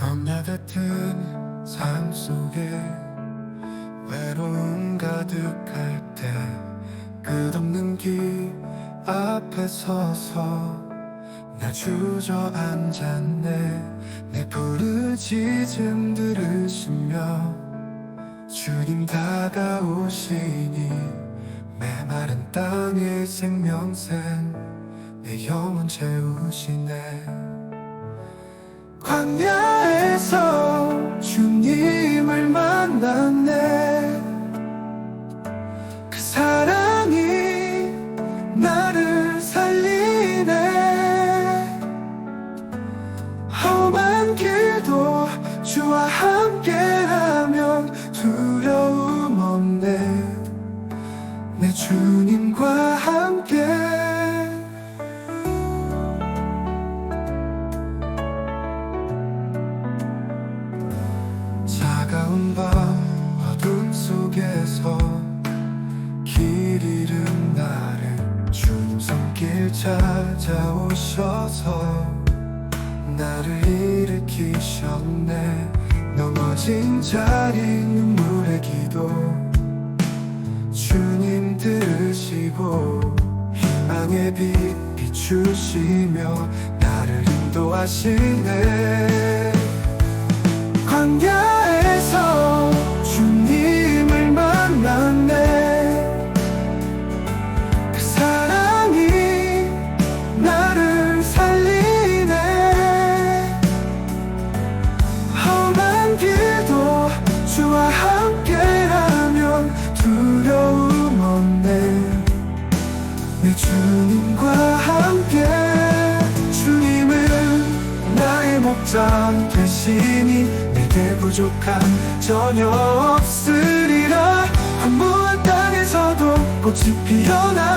얕은 삶 속에 외로움 가득할 때 끝없는 길 앞에 서서 나 주저앉았네. 내 부르짖음 들으시며 주님 다가오시니 메마른 땅의 생명샘 내 영혼 채우시네 어둠 속에서 길 잃은 나를 손길 찾아오셔서 나를 일으키셨네. 넘어진 자리 눈물의 기도 주님 들으시고 희망의 빛 비추시며 나를 인도하시네. 광야 내 주님과 함께 주님은 나의 목자 되시니 내게 부족한 전혀 없으리라. 황무한 땅에서도 꽃이 피어나